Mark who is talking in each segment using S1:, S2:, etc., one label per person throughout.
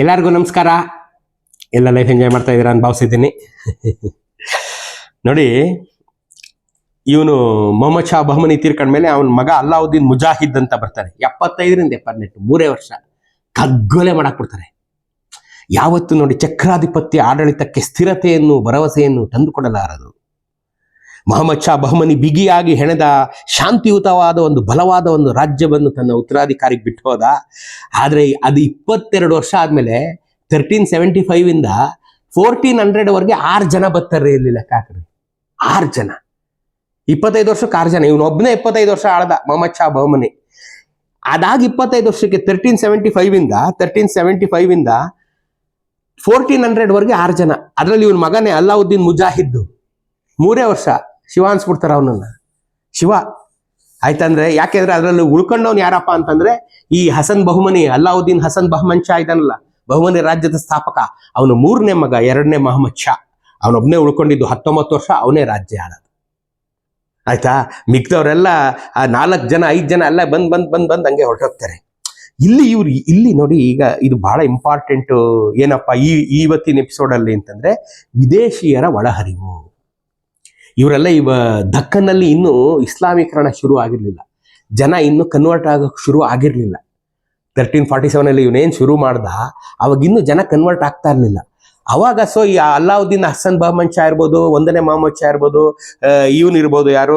S1: ಎಲ್ಲರಿಗೂ ನಮಸ್ಕಾರ. ಎಲ್ಲ ಲೈಫ್ ಎಂಜಾಯ್ ಮಾಡ್ತಾ ಇದ್ದೀರಾ ಅಂತ ಭಾವಿಸಿದ್ದೀನಿ. ನೋಡಿ, ಇವನು ಮೊಹಮ್ಮದ್ ಶಾ ಬಹಮನಿ ತೀರ್ಕೊಂಡ್ಮೇಲೆ ಅವನ ಮಗ ಅಲ್ಲಾವುದ್ದೀನ್ ಮುಜಾಹಿದ್ ಅಂತ ಬರ್ತಾರೆ. ಎಪ್ಪತ್ತೈದರಿಂದ ಎಪ್ಪತ್ತೆಂಟು ಮೂರೇ ವರ್ಷ. ಕಗ್ಗೊಲೆ ಮಾಡಕ್ ಬಿಡ್ತಾರೆ. ಯಾವತ್ತು ನೋಡಿ, ಚಕ್ರಾಧಿಪತ್ಯ ಆಡಳಿತಕ್ಕೆ ಸ್ಥಿರತೆಯನ್ನು, ಭರವಸೆಯನ್ನು ತಂದುಕೊಡಲಾರದು. ಮೊಹಮ್ಮದ್ ಶಾ ಬಹಮನಿ ಬಿಗಿಯಾಗಿ ಹೆಣೆದ ಶಾಂತಿಯುತವಾದ ಒಂದು ಬಲವಾದ ಒಂದು ರಾಜ್ಯವನ್ನು ತನ್ನ ಉತ್ತರಾಧಿಕಾರಿಗೆ ಬಿಟ್ಟು ಹೋದ. ಆದರೆ ಅದು ಇಪ್ಪತ್ತೆರಡು ವರ್ಷ ಆದಮೇಲೆ ತರ್ಟೀನ್ ಸೆವೆಂಟಿ ಫೈವ್ ಇಂದ ಫೋರ್ಟೀನ್ ಹಂಡ್ರೆಡ್ ವರೆಗೆ ಆರು ಜನ ಬರ್ತಾರೆ ಇಲ್ಲಿ ಲೆಕ್ಕ ಆರು ಜನ. ಇಪ್ಪತ್ತೈದು ವರ್ಷಕ್ಕೆ ಆರು ಜನ. ಇವನು ಒಬ್ಬನೇ ಇಪ್ಪತ್ತೈದು ವರ್ಷ ಆಳದ ಶಾ ಬಹಮನಿ. ಅದಾಗಿ ಇಪ್ಪತ್ತೈದು ವರ್ಷಕ್ಕೆ ತರ್ಟೀನ್ ಸೆವೆಂಟಿ ಫೈವ್ ಇಂದ ತರ್ಟೀನ್ ಸೆವೆಂಟಿ ಫೈವ್ ಇಂದ ಫೋರ್ಟೀನ್ ಹಂಡ್ರೆಡ್ ವರೆಗೆ ಆರು ಜನ. ಅದರಲ್ಲಿ ಇವನ ಮಗನೇ ಅಲ್ಲಾವುದ್ದೀನ್ ಮುಜಾಹಿದ್ದು ಮೂರೇ ವರ್ಷ. ಶಿವ ಅನ್ಸ್ಬಿಡ್ತಾರ ಅವನನ್ನ. ಶಿವ, ಆಯ್ತಂದ್ರೆ ಯಾಕೆಂದ್ರೆ ಅದರಲ್ಲಿ ಉಳ್ಕೊಂಡವ್ನು ಯಾರಪ್ಪ ಅಂತಂದ್ರೆ ಈ ಹಸನ್ ಬಹುಮನಿ, ಅಲ್ಲಾವುದ್ದೀನ್ ಹಸನ್ ಬಹಮನ್ ಶಾ ಇದಾನಲ್ಲ, ಬಹುಮನಿ ರಾಜ್ಯದ ಸ್ಥಾಪಕ. ಅವನು ಮೂರನೇ ಮಗ, ಎರಡನೇ ಮಹಮ್ಮದ್ ಶಾ. ಅವನೊಬ್ಬನೇ ಉಳ್ಕೊಂಡಿದ್ದು ಹತ್ತೊಂಬತ್ತು ವರ್ಷ, ಅವನೇ ರಾಜ್ಯ ಆಡೋದು ಆಯ್ತಾ? ಮಿಕ್ದವರೆಲ್ಲ, ಆ ನಾಲ್ಕು ಜನ, ಐದು ಜನ ಎಲ್ಲ ಬಂದ್ ಬಂದ್ ಬಂದ್ ಬಂದ್ ಹಂಗೆ ಹೊರಟೋಗ್ತಾರೆ. ಇಲ್ಲಿ ಇವ್ರು, ಇಲ್ಲಿ ನೋಡಿ ಈಗ ಇದು ಬಹಳ ಇಂಪಾರ್ಟೆಂಟ್ ಏನಪ್ಪ ಈ ಇವತ್ತಿನ ಎಪಿಸೋಡ್ ಅಲ್ಲಿ ಅಂತಂದ್ರೆ ವಿದೇಶಿಯರ ಒಳಹರಿವು. ಇವರೆಲ್ಲ ಇವ ದಕ್ಕನ್ನಲ್ಲಿ ಇನ್ನೂ ಇಸ್ಲಾಮೀಕರಣ ಶುರು ಆಗಿರಲಿಲ್ಲ. ಜನ ಇನ್ನೂ ಕನ್ವರ್ಟ್ ಆಗೋಕೆ ಶುರು ಆಗಿರಲಿಲ್ಲ. ತರ್ಟೀನ್ ಫಾರ್ಟಿ ಸೆವೆನ್ ಅಲ್ಲಿ ಇವನೇನ್ ಶುರು ಮಾಡ್ದ? ಅವಾಗ ಇನ್ನು ಜನ ಕನ್ವರ್ಟ್ ಆಗ್ತಾ ಇರಲಿಲ್ಲ. ಅವಾಗ ಸೊ ಈ ಅಲ್ಲಾವುದ್ದೀನ್ ಹಸನ್ ಬಹಮನ್ ಶಾ ಇರ್ಬೋದು, ಒಂದನೇ ಮಹಮ್ಮದ್ ಶಾ ಇರ್ಬೋದು ಇವನ್ ಇರ್ಬೋದು ಯಾರು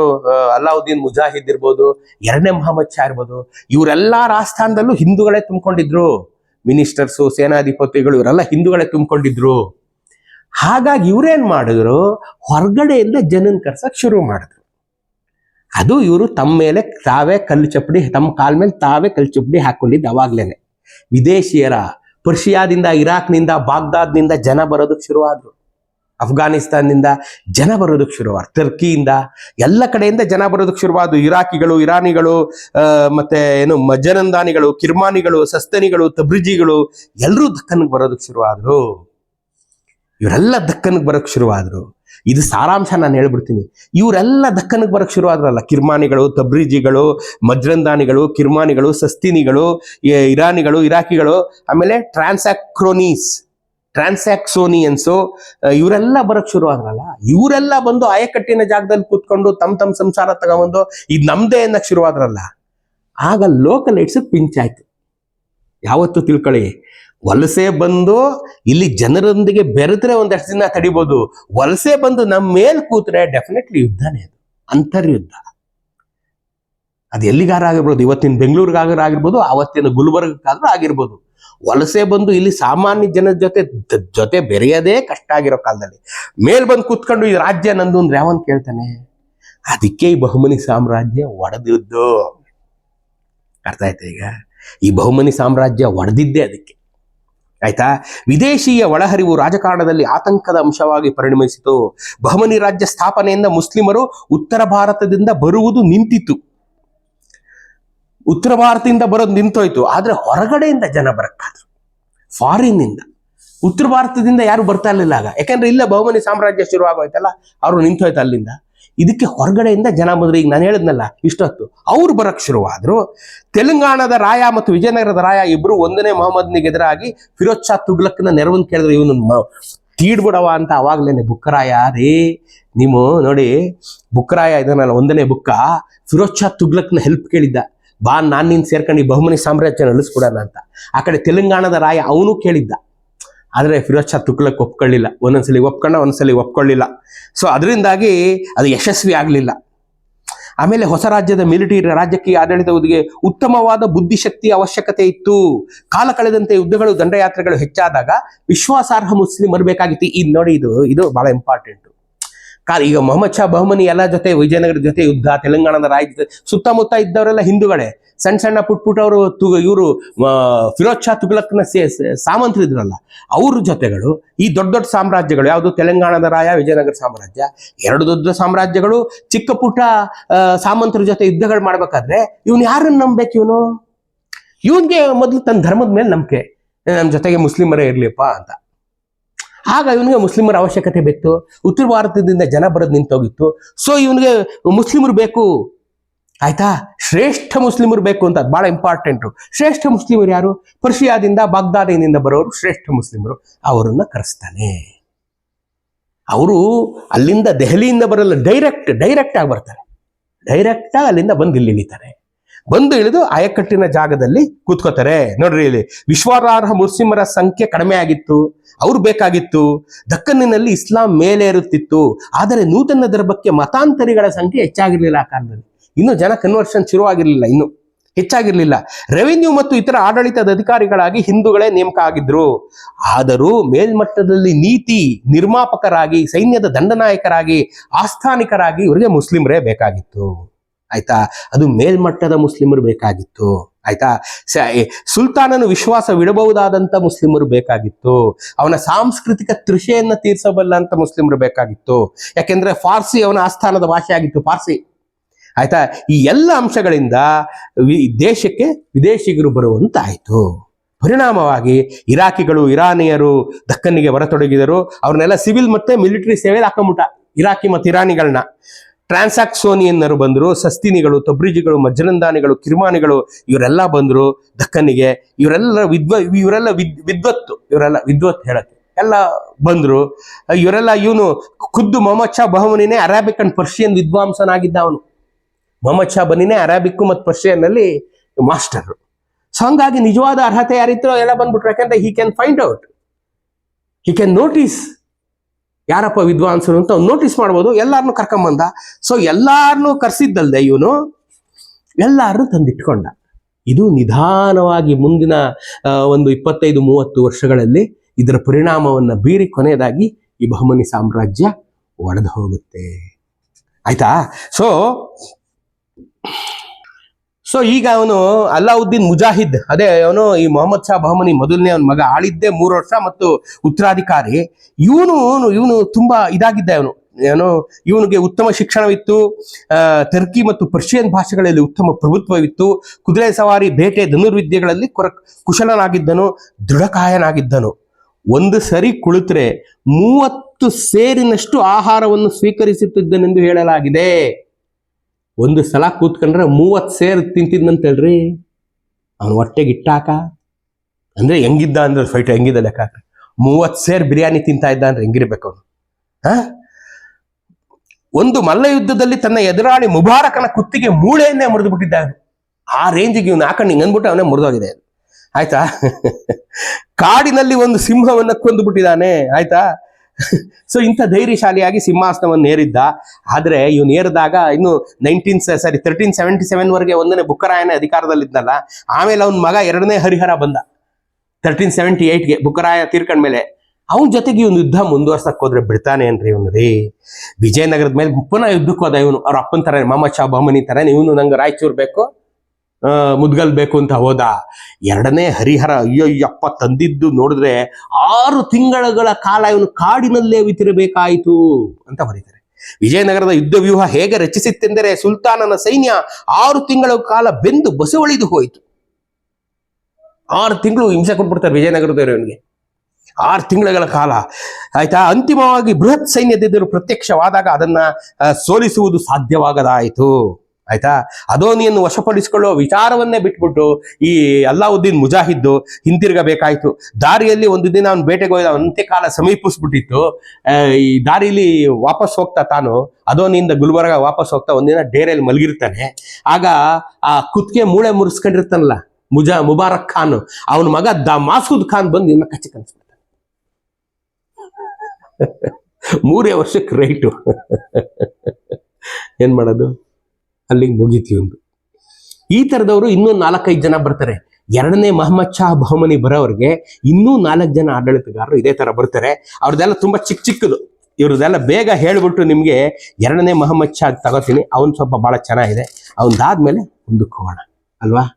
S1: ಅಲ್ಲಾವುದ್ದೀನ್ ಮುಜಾಹಿದ್ ಇರ್ಬೋದು, ಎರಡನೇ ಮಹಮ್ಮದ್ ಶಾ ಇರ್ಬೋದು, ಇವರೆಲ್ಲ ರಾಜಸ್ಥಾನದಲ್ಲೂ ಹಿಂದೂಗಳೇ ತುಂಬಿಕೊಂಡಿದ್ರು. ಮಿನಿಸ್ಟರ್ಸು, ಸೇನಾಧಿಪತಿಗಳು, ಇವರೆಲ್ಲ ಹಿಂದೂಗಳೇ ತುಂಬಿಕೊಂಡಿದ್ರು. ಹಾಗಾಗಿ ಇವ್ರೇನ್ ಮಾಡಿದ್ರು? ಹೊರಗಡೆಯಿಂದ ಜನನ ಕರ್ಸಕ್ ಶುರು ಮಾಡಿದ್ರು. ಅದು ಇವರು ತಮ್ಮ ಮೇಲೆ ತಾವೇ ಕಲ್ಲು ಚಪ್ಪಡಿ ತಮ್ಮ ಕಾಲ ಮೇಲೆ ತಾವೇ ಕಲ್ಲು ಚಪ್ಪಡಿ ಹಾಕೊಂಡಿದ್ದು ಅವಾಗ್ಲೇನೆ. ವಿದೇಶಿಯರ, ಪರ್ಷಿಯಾದಿಂದ ಇರಾಕ್ನಿಂದ, ಬಾಗ್ದಾದ್ನಿಂದ ಜನ ಬರೋದಕ್ಕೆ ಶುರುವಾದ್ರು. ಅಫ್ಘಾನಿಸ್ತಾನದಿಂದ ಜನ ಬರೋದಕ್ಕೆ ಶುರುವಾದ್ರು. ಟರ್ಕಿಯಿಂದ ಎಲ್ಲ ಕಡೆಯಿಂದ ಜನ ಬರೋದಕ್ಕೆ ಶುರುವಾದ್ರು. ಇರಾಕಿಗಳು, ಇರಾನಿಗಳು ಮತ್ತೆ ಏನು ಮಜನಂದಾನಿಗಳು ಕಿರ್ಮಾನಿಗಳು, ಸಸ್ತನಿಗಳು, ತಬ್ರಿಜಿಗಳು ಎಲ್ಲರೂ ದಕ್ಕನ್ಗೆ ಬರೋದಕ್ಕೆ ಶುರುವಾದ್ರು. ಇವರೆಲ್ಲ ದಕ್ಕನಿಗೆ ಬರೋಕ್ಕೆ ಶುರುವಾದರು. ಇದು ಸಾರಾಂಶ ನಾನು ಹೇಳ್ಬಿಡ್ತೀನಿ. ಇವರೆಲ್ಲ ದಕ್ಕನ್ಗೆ ಬರೋಕ್ಕೆ ಶುರುವಾದ್ರಲ್ಲ. ಕಿರ್ಮಾನಿಗಳು, ತಬ್ರಿಜಿಗಳು, ಮಜ್ರಂದಾನಿಗಳು, ಕಿರ್ಮಾನಿಗಳು, ಸಸ್ತಿನಿಗಳು ಇರಾನಿಗಳು, ಇರಾಕಿಗಳು, ಆಮೇಲೆ ಟ್ರಾನ್ಸಾಕ್ರೋನೀಸ್, ಟ್ರಾನ್ಸಾಕ್ಸೋನಿಯನ್ಸು ಇವರೆಲ್ಲ ಬರೋಕ್ಕೆ ಶುರುವಾದ್ರಲ್ಲ. ಇವರೆಲ್ಲ ಬಂದು ಆಯಕಟ್ಟಿನ ಜಾಗದಲ್ಲಿ ಕೂತ್ಕೊಂಡು ತಮ್ಮ ತಮ್ಮ ಸಂಸಾರ ತಗೊಂಬಂದು ಇದು ನಮ್ದೇ ಅನ್ನಕ್ಕೆ ಶುರುವಾದ್ರಲ್ಲ. ಆಗ ಲೋಕಲ್ ಲೈಟ್ಸ್ ಪಿಂಚಾಯ್ತು ಯಾವತ್ತು ತಿಳ್ಕೊಳ್ಳಿ. ವಲಸೆ ಬಂದು ಇಲ್ಲಿ ಜನರೊಂದಿಗೆ ಬೆರೆತ್ರೆ ಒಂದಷ್ಟು ದಿನ ತಡಿಬೋದು. ವಲಸೆ ಬಂದು ನಮ್ಮ ಮೇಲ್ ಕೂತ್ರೆ ಡೆಫಿನೆಟ್ಲಿ ಯುದ್ಧನೇ ಅದು ಅಂತರ್ಯುದ್ಧ. ಅದು ಎಲ್ಲಿಗಾರ ಆಗಿರ್ಬೋದು ಇವತ್ತಿನ ಬೆಂಗಳೂರಿಗಾಗ್ರ ಆಗಿರ್ಬೋದು ಅವತ್ತಿನ ಗುಲ್ಬರ್ಗಕ್ಕಾದ್ರೂ ಆಗಿರ್ಬೋದು. ವಲಸೆ ಬಂದು ಇಲ್ಲಿ ಸಾಮಾನ್ಯ ಜನರ ಜೊತೆ ಜೊತೆ ಬೆರೆಯೋದೇ ಕಷ್ಟ ಆಗಿರೋ ಕಾಲದಲ್ಲಿ. ಮೇಲ್ ಬಂದು ಕೂತ್ಕೊಂಡು ಈ ರಾಜ್ಯ ನಂದು ಅಂದ್ರೆ ಯಾವನ್ ಕೇಳ್ತಾನೆ, ಅದಕ್ಕೆ ಈ ಬಹುಮನಿ ಸಾಮ್ರಾಜ್ಯ ಒಡೆದಿದ್ದು. ಅರ್ಥ ಆಯ್ತಾ ಈಗ? ಈ ಬಹುಮನಿ ಸಾಮ್ರಾಜ್ಯ ಒಡೆದಿದ್ದೇ ಅದಕ್ಕೆ. ಆಯ್ತಾ? ವಿದೇಶಿಯ ಒಳಹರಿವು ರಾಜಕಾರಣದಲ್ಲಿ ಆತಂಕದ ಅಂಶವಾಗಿ ಪರಿಣಮಿಸಿತು. ಬಹುಮನಿ ರಾಜ್ಯ ಸ್ಥಾಪನೆಯಿಂದ ಮುಸ್ಲಿಮರು ಉತ್ತರ ಭಾರತದಿಂದ ಬರುವುದು ನಿಂತಿತು ಉತ್ತರ ಭಾರತದಿಂದ ಬರೋದು ನಿಂತೋಯ್ತು. ಆದ್ರೆ ಹೊರಗಡೆಯಿಂದ ಜನ ಬರಕ್ಕಾದ್ರು. ಫಾರಿನ್ ಇಂದ ಉತ್ತರ ಭಾರತದಿಂದ ಯಾರು ಬರ್ತಾ ಇರಲಿಲ್ಲ ಆಗ. ಯಾಕಂದ್ರೆ ಇಲ್ಲ, ಬಹುಮನಿ ಸಾಮ್ರಾಜ್ಯ ಶುರುವಾಗೋಯ್ತಲ್ಲ, ಅವರು ನಿಂತೋಯ್ತು ಅಲ್ಲಿಂದ. ಇದಕ್ಕೆ ಹೊರಗಡೆಯಿಂದ ಜನ ಬಂದ್ರೆ. ಈಗ ನಾನು ಹೇಳಿದ್ನಲ್ಲ, ಇಷ್ಟೊತ್ತು. ಅವ್ರು ಬರಕ್ ಶುರುವಾದ್ರು. ತೆಲಂಗಾಣದ ರಾಯ ಮತ್ತು ವಿಜಯನಗರದ ರಾಯ ಇಬ್ರು ಒಂದನೇ ಮೊಹಮ್ಮದ್ನಿಗೆ ಎದುರಾಗಿ ಫಿರೋಜ್ ಶಾ ತುಗ್ಲಕ್ನ ನೆರವನ್ನು ಕೇಳಿದ್ರು. ಇವನು ತೀಡ್ಬಿಡವ ಅಂತ ಅವಾಗ್ಲೇನೆ ಬುಕ್ಕರಾಯ ರೀ ನೀವು ನೋಡಿ ಬುಕ್ಕರಾಯ ಇದನ್ನಲ್ಲ, ಒಂದನೇ ಬುಕ್ಕ. ಫಿರೋಜ್ ಶಾ ತುಗ್ಲಕ್ನ ಹೆಲ್ಪ್ ಕೇಳಿದ್ದ. ಬಾ, ನಾನ್ ನಿನ್ ಸೇರ್ಕೊಂಡು ಈ ಬಹುಮನಿ ಸಾಮ್ರಾಜ್ಯ ನಡೆಸ್ಕೊಡೋಣ ಅಂತ. ಆ ಕಡೆ ತೆಲಂಗಾಣದ ರಾಯ ಅವನು ಕೇಳಿದ್ದ. ಆದ್ರೆ ಫಿರೋಜ್ ಶಾ ತುಕ್ಲಕ್ ಒಪ್ಕೊಳ್ಳಿಲ್ಲ. ಒಂದೊಂದ್ಸಲಿ ಒಪ್ಕೊಂಡ ಒಂದ್ಸಲಿ ಒಪ್ಕೊಳ್ಳಿಲ್ಲ. ಸೊ ಅದರಿಂದಾಗಿ ಅದು ಯಶಸ್ವಿ ಆಗಲಿಲ್ಲ. ಆಮೇಲೆ ಹೊಸ ರಾಜ್ಯದ ಮಿಲಿಟರಿ ರಾಜಕೀಯ ಆಡಳಿತವಿಗೆ ಉತ್ತಮವಾದ ಬುದ್ಧಿಶಕ್ತಿ ಅವಶ್ಯಕತೆ ಇತ್ತು. ಕಾಲ ಕಳೆದಂತೆ ಯುದ್ಧಗಳು, ದಂಡಯಾತ್ರೆಗಳು ಹೆಚ್ಚಾದಾಗ ವಿಶ್ವಾಸಾರ್ಹ ಮುಸ್ಲಿಂ ಬರಬೇಕಾಗಿತ್ತು ಇದು ನೋಡಿ ಇದು ಇದು ಬಹಳ ಇಂಪಾರ್ಟೆಂಟ್ ಕಾಲ, ಈಗ ಮೊಹಮ್ಮದ್ ಶಾ, ಬಹುಮನಿ ಎಲ್ಲ ಜೊತೆ, ವಿಜಯನಗರ ಜೊತೆ ಯುದ್ಧ, ತೆಲಂಗಾಣದ ರಾಜ್ಯ ಸುತ್ತಮುತ್ತ ಇದ್ದವರೆಲ್ಲ ಹಿಂದೂಗಳೇ. ಸಣ್ಣ ಸಣ್ಣ ಪುಟ್ ಅವರು ತು ಇವರು ಫಿರೋಜ್ ಶಾ ತುಗಲಕ್ನ ಸೇ- ಸೇ- ಸಾಮಂತರು ಇದ್ರಲ್ಲ ಅವ್ರ ಜೊತೆಗಳು, ಈ ದೊಡ್ಡ ದೊಡ್ಡ ಸಾಮ್ರಾಜ್ಯಗಳು, ಯಾವುದು ತೆಲಂಗಾಣದ ರಾಯ, ವಿಜಯನಗರ ಸಾಮ್ರಾಜ್ಯ, ಎರಡು ದೊಡ್ಡ ಸಾಮ್ರಾಜ್ಯಗಳು, ಚಿಕ್ಕ ಪುಟ್ಟ ಸಾಮಂತರ ಜೊತೆ ಯುದ್ಧಗಳು ಮಾಡ್ಬೇಕಾದ್ರೆ ಇವನು ಯಾರನ್ನ ನಂಬಬೇಕು ಇವನು? ಇವನ್ಗೆ ಮೊದಲು ತನ್ನ ಧರ್ಮದ ಮೇಲೆ ನಂಬಿಕೆ ನಮ್ಮ ಜೊತೆಗೆ ಮುಸ್ಲಿಮರೇ ಇರ್ಲಿಪ್ಪ ಅಂತ. ಆಗ ಇವನಿಗೆ ಮುಸ್ಲಿಮರ ಅವಶ್ಯಕತೆ ಬಿತ್ತು. ಉತ್ತರ ಭಾರತದಿಂದ ಜನ ಬರೋದು ನಿಂತೋಗಿತ್ತು. ಸೊ ಇವನಿಗೆ ಮುಸ್ಲಿಮರು ಬೇಕು. ಆಯ್ತಾ? ಶ್ರೇಷ್ಠ ಮುಸ್ಲಿಮರು ಬೇಕು ಅಂತ ಬಹಳ ಇಂಪಾರ್ಟೆಂಟು ಶ್ರೇಷ್ಠ ಮುಸ್ಲಿಮರು ಯಾರು? ಪರ್ಷಿಯಾದಿಂದ ಬಾಗ್ದಾದಿನಿಂದ ಬರೋರು ಶ್ರೇಷ್ಠ ಮುಸ್ಲಿಮರು. ಅವರನ್ನ ಕರೆಸ್ತಾನೆ. ಅವರು ಅಲ್ಲಿಂದ ದೆಹಲಿಯಿಂದ ಬರಲ್ಲ ಡೈರೆಕ್ಟ್ ಡೈರೆಕ್ಟ್ ಆಗಿ ಬರ್ತಾರೆ. ಡೈರೆಕ್ಟ್ ಅಲ್ಲಿಂದ ಬಂದು ಇಲ್ಲಿ ಇಳಿತಾರೆ. ಬಂದು ಇಳಿದು ಆಯಕಟ್ಟಿನ ಜಾಗದಲ್ಲಿ ಕೂತ್ಕೋತಾರೆ. ನೋಡ್ರಿ ಇಲ್ಲಿ, ವಿಶ್ವಾರಾರ್ಹ ಮುಸ್ಲಿಮರ ಸಂಖ್ಯೆ ಕಡಿಮೆ ಆಗಿತ್ತು, ಅವ್ರು ಬೇಕಾಗಿತ್ತು. ದಕ್ಕನ್ನಿನಲ್ಲಿ ಇಸ್ಲಾಂ ಮೇಲೇರುತ್ತಿತ್ತು ಆದರೆ ನೂತನ ಧರ್ಮಕ್ಕೆ ಮತಾಂತರಿಗಳ ಸಂಖ್ಯೆ ಹೆಚ್ಚಾಗಿರ್ಲಿಲ್ಲ ಆ ಕಾಲದಲ್ಲಿ. ಇನ್ನು ಜನ ಕನ್ವರ್ಷನ್ ಶುರುವಾಗಿರಲಿಲ್ಲ, ಇನ್ನು ಹೆಚ್ಚಾಗಿರಲಿಲ್ಲ. ರೆವಿನ್ಯೂ ಮತ್ತು ಇತರ ಆಡಳಿತದ ಅಧಿಕಾರಿಗಳಾಗಿ ಹಿಂದೂಗಳೇ ನೇಮಕ ಆಗಿದ್ರು. ಆದರೂ ಮೇಲ್ಮಟ್ಟದಲ್ಲಿ ನೀತಿ ನಿರ್ಮಾಪಕರಾಗಿ, ಸೈನ್ಯದ ದಂಡನಾಯಕರಾಗಿ, ಆಸ್ಥಾನಿಕರಾಗಿ ಇವರಿಗೆ ಮುಸ್ಲಿಮರೇ ಬೇಕಾಗಿತ್ತು. ಆಯ್ತಾ? ಅದು ಮೇಲ್ಮಟ್ಟದ ಮುಸ್ಲಿಮರು ಬೇಕಾಗಿತ್ತು. ಆಯ್ತಾ? ಸುಲ್ತಾನನು ವಿಶ್ವಾಸ ವಿಶ್ವಾಸವಿಡಬಹುದಾದಂತ ಮುಸ್ಲಿಮರು ಬೇಕಾಗಿತ್ತು. ಅವನ ಸಾಂಸ್ಕೃತಿಕ ತೃಷೆಯನ್ನ ತೀರಿಸಬಲ್ಲಂತ ಮುಸ್ಲಿಮರು ಬೇಕಾಗಿತ್ತು. ಯಾಕೆಂದ್ರೆ ಫಾರ್ಸಿ ಅವನ ಆಸ್ಥಾನದ ಭಾಷೆ ಆಗಿತ್ತು ಫಾರ್ಸಿ. ಆಯ್ತಾ? ಈ ಎಲ್ಲ ಅಂಶಗಳಿಂದ ದೇಶಕ್ಕೆ ವಿದೇಶಿಗರು ಬರುವಂತಾಯಿತು. ಪರಿಣಾಮವಾಗಿ ಇರಾಕಿಗಳು, ಇರಾನಿಯರು ದಕ್ಕನ್ನಿಗೆ ಬರತೊಡಗಿದರು ಅವ್ರನ್ನೆಲ್ಲ ಸಿವಿಲ್ ಮತ್ತೆ ಮಿಲಿಟರಿ ಸೇವೆ ಹಾಕೊಂಬಿಟ್ಟ ಇರಾಕಿ ಮತ್ತು ಇರಾನಿಗಳನ್ನ ಟ್ರಾನ್ಸಾಕ್ಸೋನಿಯನ್ನರು ಬಂದರು, ಸಸ್ತಿನಿಗಳು, ತಬ್ರಿಜಿಗಳು, ಮಜ್ರಂದಾನಿಗಳು, ಕಿರ್ಮಾನಿಗಳು, ಇವರೆಲ್ಲ ಬಂದರು ದಕ್ಕನ್ನಿಗೆ. ಇವರೆಲ್ಲ ವಿದ್ವ, ಇವರೆಲ್ಲ ವಿದ್, ವಿದ್ವತ್ತು, ಇವರೆಲ್ಲ ವಿದ್ವತ್ ಹೇಳಕ್ಕೆ. ಎಲ್ಲ ಬಂದರು. ಇವರೆಲ್ಲ ಇವನು ಖುದ್ದು ಮೊಹಮ್ಮದ್ ಶಾ ಬಹಮನಿನೇ ಅರಾಬಿಕ್ ಅಂಡ್ ಪರ್ಷಿಯನ್ ವಿದ್ವಾಂಸನಾಗಿದ್ದ ಅವನು. ಮೊಹಮ್ಮದ್ ಶಾ ಬನಿನೇ ಅರಾಬಿಕ್ ಮತ್ತು ಪರ್ಷಿಯನ್ನಲ್ಲಿ ಮಾಸ್ಟರ್. ಸೊ ಹಂಗಾಗಿ ನಿಜವಾದ ಅರ್ಹತೆ ಯಾರಿತ್ತೋ ಎಲ್ಲ ಬಂದ್ಬಿಟ್ರು. ಯಾಕಂದ್ರೆ he can find out he can notice ಯಾರಪ್ಪ ವಿದ್ವಾಂಸರು ಅಂತ ಅವ್ನು ನೋಟಿಸ್ ಮಾಡ್ಬೋದು. ಎಲ್ಲಾರನ್ನು ಕರ್ಕೊಂಬಂದ. ಸೊ ಎಲ್ಲಾರನು ಕರ್ಸಿದ್ದಲ್ದೆ ಇವನು. ಎಲ್ಲಾರನ್ನೂ ತಂದಿಟ್ಕೊಂಡ. ಇದು ನಿಧಾನವಾಗಿ ಮುಂದಿನ ಒಂದು ಇಪ್ಪತ್ತೈದು ಮೂವತ್ತು ವರ್ಷಗಳಲ್ಲಿ ಇದರ ಪರಿಣಾಮವನ್ನು ಬೀರಿ ಕೊನೆಯದಾಗಿ ಈ ಬಹುಮನಿ ಸಾಮ್ರಾಜ್ಯ ಒಡೆದು ಹೋಗುತ್ತೆ. ಆಯ್ತಾ? ಸೊ ಸೊ ಈಗ ಅವನು ಅಲ್ಲಾವುದ್ದೀನ್ ಮುಜಾಹಿದ್. ಅದೇ, ಅವನು ಈ ಮೊಹಮ್ಮದ್ ಶಾ ಬಹಮನಿ ಮೊದಲನೇ ಅವನ ಮಗ. ಆಳಿದ್ದೆ ಮೂರು ವರ್ಷ ಮತ್ತು ಉತ್ತರಾಧಿಕಾರಿ. ಇವನು ಇವನು ತುಂಬಾ ಇದಾಗಿದ್ದ ಅವನು. ಏನು ಇವನಿಗೆ ಉತ್ತಮ ಶಿಕ್ಷಣವಿತ್ತು. ಟರ್ಕಿ ಮತ್ತು ಪರ್ಷಿಯನ್ ಭಾಷೆಗಳಲ್ಲಿ ಉತ್ತಮ ಪ್ರಭುತ್ವವಿತ್ತು. ಕುದುರೆ ಸವಾರಿ, ಬೇಟೆ, ಧನುರ್ವಿದ್ಯೆಗಳಲ್ಲಿ ಕೊರ, ಕುಶಲನಾಗಿದ್ದನು, ದೃಢಕಾಯನಾಗಿದ್ದನು. ಒಂದು ಸರಿ ಕುಳಿತರೆ ಮೂವತ್ತು ಸೇರಿನಷ್ಟು ಆಹಾರವನ್ನು ಸ್ವೀಕರಿಸುತ್ತಿದ್ದನೆಂದು ಹೇಳಲಾಗಿದೆ. ಒಂದು ಸಲ ಕೂತ್ಕೊಂಡ್ರೆ ಮೂವತ್ತು ಸೇರು ತಿಂತಿದ್ನಂತ ಹೇಳ್ರಿ ಅವನು ಹೊಟ್ಟೆಗೆ ಇಟ್ಟಾಕ? ಅಂದ್ರೆ ಹೆಂಗಿದ್ದ ಅಂದ್ರೆ ಫೈಟ್ ಹೆಂಗಿದ್ದ ಲೆಕ್ಕ ಮೂವತ್ತು ಸೇರ್ ಬಿರಿಯಾನಿ ತಿಂತಾ ಇದ್ದ ಅಂದ್ರೆ ಹೆಂಗಿರ್ಬೇಕು ಅವನು? ಹಾ? ಒಂದು ಮಲ್ಲ ಯುದ್ಧದಲ್ಲಿ ತನ್ನ ಎದುರಾಳಿ ಮುಬಾರಕನ ಕುತ್ತಿಗೆ ಮೂಳೆಯನ್ನೇ ಮುರಿದು ಬಿಟ್ಟಿದ್ದ. ಆ ರೇಂಜಿಗೆ ಇವನು ಹಾಕೊಂಡು ಹಿಂಗೆ ಅಂದ್ಬಿಟ್ಟು ಅವನೇ ಮುರಿದೋಗಿದೆ. ಆಯ್ತಾ? ಕಾಡಿನಲ್ಲಿ ಒಂದು ಸಿಂಹವನ್ನ ಕೊಂದು ಬಿಟ್ಟಿದ್ದಾನೆ ಆಯ್ತಾ? ಸೊ ಇಂಥ ಧೈರ್ಯಶಾಲಿಯಾಗಿ ಸಿಂಹಾಸನವನ್ನು ಏರಿದ್ದ. ಆದ್ರೆ ಇವನು ಏರಿದಾಗ ಇನ್ನು nineteen sorry thirteen seventy seven ವರೆಗೆ ಒಂದನೇ ಬುಕ್ಕರಾಯನ ಅಧಿಕಾರದಲ್ಲಿದ್ದಲ್ಲ ಆಮೇಲೆ ಅವನ ಮಗ ಎರಡನೇ ಹರಿಹರ ಬಂದ. ತರ್ಟೀನ್ ಸೆವೆಂಟಿ ಏಯ್ಟ್ಗೆ ಬುಕ್ಕರಾಯ ತೀರ್ಕೊಂಡ್ಮೇಲೆ ಅವನ ಜೊತೆಗೆ ಇವನು ಯುದ್ಧ ಮುಂದುವರ್ಸಕ್ ಹೋದ್ರೆ ಬಿಡ್ತಾನೆ ಏನ್ರಿ ಇವನು ರೀ? ವಿಜಯನಗರದ ಮೇಲೆ ಪುನಃ ಯುದ್ಧಕ್ಕೆ ಹೋದ ಇವನು. ಅವ್ರ ಅಪ್ಪನ ತರ ಮಹಮ್ಮದ್ ಶಾ ಬಹಮನಿ ತರ ಇವನು ನಂಗೆ ರಾಯಚೂರು ಬೇಕು. ಮುದ್ಗಲ್ ಬೇಕು ಅಂತ ಹೋದ. ಎರಡನೇ ಹರಿಹರ ಅಯ್ಯೋ ಅಪ್ಪ ತಂದಿದ್ದು ನೋಡಿದ್ರೆ ಆರು ತಿಂಗಳ ಕಾಲ ಇವನು ಕಾಡಿನಲ್ಲೇ ವಿತಿರಬೇಕಾಯಿತು ಅಂತ ಬರೀತಾರೆ. ವಿಜಯನಗರದ ಯುದ್ಧ ವ್ಯೂಹ ಹೇಗೆ ರಚಿಸಿತ್ತೆಂದರೆ ಸುಲ್ತಾನನ ಸೈನ್ಯ ಆರು ತಿಂಗಳ ಕಾಲ ಬೆಂದು ಬಸವಳಿದು ಹೋಯಿತು. ಆರು ತಿಂಗಳು ಹಿಂಸೆ ಕೊಟ್ಬಿಡ್ತಾರೆ ವಿಜಯನಗರದವರು ಇವನಿಗೆ. ಆರು ತಿಂಗಳ ಕಾಲ. ಆಯ್ತಾ? ಅಂತಿಮವಾಗಿ ಬೃಹತ್ ಸೈನ್ಯದೆದುರು ಪ್ರತ್ಯಕ್ಷವಾದಾಗ ಅದನ್ನ ಸೋಲಿಸುವುದು ಸಾಧ್ಯವಾಗದಾಯಿತು. ಆಯ್ತಾ? ಅದೋನಿಯನ್ನು ವಶಪಡಿಸಿಕೊಳ್ಳುವ ವಿಚಾರವನ್ನೇ ಬಿಟ್ಬಿಟ್ಟು ಈ ಅಲ್ಲಾವುದ್ದೀನ್ ಮುಜಾಹಿದ್ದು ಹಿಂತಿರುಗಬೇಕಾಯ್ತು. ದಾರಿಯಲ್ಲಿ ಒಂದು ದಿನ ಅವನು ಬೇಟೆಗೆ ಹೋದ ಅಂತ್ಯಕಾಲ ಸಮೀಪಿಸ್ಬಿಟ್ಟಿತ್ತು. ಈ ದಾರಿಲಿ ವಾಪಸ್ ಹೋಗ್ತಾ ತಾನು. ಅದೋನಿಯಿಂದ ಗುಲ್ಬರ್ಗ ವಾಪಸ್ ಹೋಗ್ತಾ ಒಂದಿನ ಡೇರೆಯಲ್ಲಿ ಮಲಗಿರ್ತಾನೆ. ಆಗ ಆ ಕುತ್ತಿಗೆ ಮೂಳೆ ಮುರಿಸ್ಕೊಂಡಿರ್ತಾನಲ್ಲ, ಮುಜಾ, ಮುಬಾರಕ್ ಖಾನ್. ಅವನ ಮಗ ದ ಮಾಸೂದ್ ಖಾನ್ ಬಂದು ಇನ್ನ ಕಚ್ಚಿ ಕನ್ಸ್ಬಿಡ್ತಾನೆ ಮೂರೇ ವರ್ಷಕ್ಕೆ ರೈಟು. ಏನ್ ಮಾಡೋದು? ಅಲ್ಲಿಗೆ ಮುಗೀತಿ ಒಂದು ಈ ತರದವರು ಇನ್ನೂ ನಾಲ್ಕೈದು ಜನ ಬರ್ತಾರೆ. ಎರಡನೇ ಮಹಮ್ಮದ್ ಶಾ ಬಹುಮನಿ ಬರೋವ್ರಿಗೆ ಇನ್ನೂ ನಾಲ್ಕು ಜನ ಆಡಳಿತಗಾರರು ಇದೇ ತರ ಬರ್ತಾರೆ. ಅವ್ರದ್ದೆಲ್ಲ ತುಂಬಾ ಚಿಕ್ಕ ಚಿಕ್ಕದು. ಇವ್ರದ್ದೆಲ್ಲ ಬೇಗ ಹೇಳ್ಬಿಟ್ಟು ನಿಮಗೆ ಎರಡನೇ ಮಹಮ್ಮದ್ ಶಾ ತಗೋತೀನಿ. ಅವನು ಸ್ವಲ್ಪ ಬಹಳ ಚೆನ್ನಾಗಿದೆ. ಅವನ್ದಾದ್ಮೇಲೆ ಮುಂದಕ್ಕೆ ಹೋಗೋಣ. ಅಲ್ವಾ?